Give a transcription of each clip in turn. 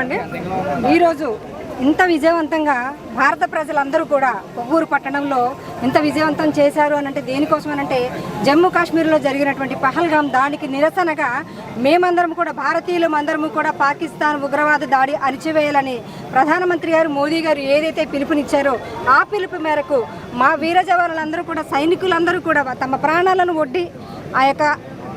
అండి ఈరోజు ఇంత విజయవంతంగా భారత ప్రజలందరూ కూడా కొవ్వూరు పట్టణంలో ఇంత విజయవంతం చేశారు అని అంటే దేనికోసం అని అంటే జమ్మూ కాశ్మీర్లో జరిగినటువంటి పహల్గాం దాడికి నిరసనగా మేమందరం కూడా భారతీయులు అందరము కూడా పాకిస్తాన్ ఉగ్రవాద దాడి అణిచివేయాలని ప్రధానమంత్రి గారు మోదీ గారు ఏదైతే పిలుపునిచ్చారో ఆ పిలుపు మేరకు మా వీర జవాన్లందరూ కూడా సైనికులందరూ కూడా తమ ప్రాణాలను ఒడ్డి ఆ యొక్క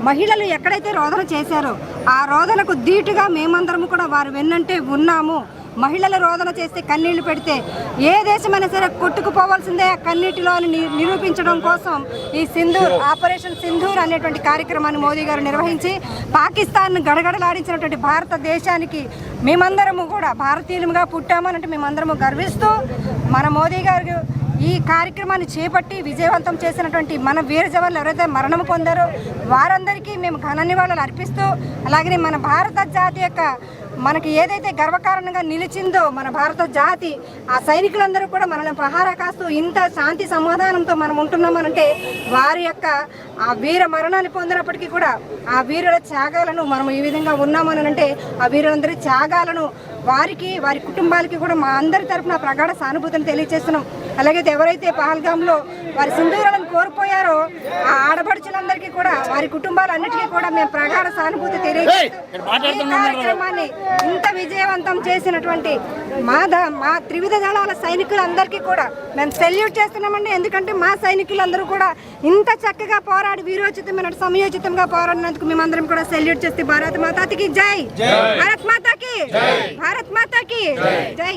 మహిళలు ఎక్కడైతే రోదన చేశారో ఆ రోదనకు ధీటుగా మేమందరము కూడా వారు వెన్నంటే ఉన్నాము. మహిళల రోదన చేస్తే కన్నీళ్ళు పెడితే ఏ దేశమైనా సరే కొట్టుకుపోవాల్సిందే ఆ కన్నీటిలో నిరూపించడం కోసం ఈ సింధూర్ ఆపరేషన్ సింధూర్ అనేటువంటి కార్యక్రమాన్ని మోదీ గారు నిర్వహించి పాకిస్తాన్ గడగడలాడించినటువంటి భారతదేశానికి మేమందరము కూడా భారతీయులుగా పుట్టామనంటే మేమందరము గర్విస్తూ మన మోదీ గారు ఈ కార్యక్రమాన్ని చేపట్టి విజయవంతం చేసినటువంటి మన వీర జవాన్లు ఎవరైతే మరణం పొందారో వారందరికీ మేము ఘన నివాళులు అర్పిస్తూ అలాగే మన భారత జాతి యొక్క మనకి ఏదైతే గర్వకారణంగా నిలిచిందో మన భారత జాతి ఆ సైనికులందరూ కూడా మనల్ని పహారా కాస్తూ ఇంత శాంతి సమాధానంతో మనం ఉంటున్నామనంటే వారి యొక్క ఆ వీర మరణాన్ని పొందినప్పటికీ కూడా ఆ వీరుల త్యాగాలను మనం ఈ విధంగా ఉన్నామని అంటే ఆ వీరులందరి త్యాగాలను వారికి వారి కుటుంబాలకి కూడా మా అందరి తరపున ప్రగాఢ సానుభూతిని తెలియజేస్తున్నాం అలాగే ఎవరైతే పహల్గాంలో వారి సింధూరాలను కోల్పోయారో వారి కుటుంబాలన్నిటికీ కూడా మేము ప్రగాఢ సానుభూతి తెలియజేస్తూ కార్యక్రమాన్ని ఇంత విజయవంతం చేసినటువంటి మా ద మా త్రివిధ దళాల సైనికులందరికీ కూడా మేము సెల్యూట్ చేస్తున్నామండి. ఎందుకంటే మా సైనికులందరూ కూడా ఇంత చక్కగా పోరాడి వీరోచితమైన సమయోచితంగా పోరాడినందుకు మేమందరం కూడా సెల్యూట్ చేస్తే భారత్ మాతాకి జై. భారత్ మాతాకి భారత్ మాతాకి జై.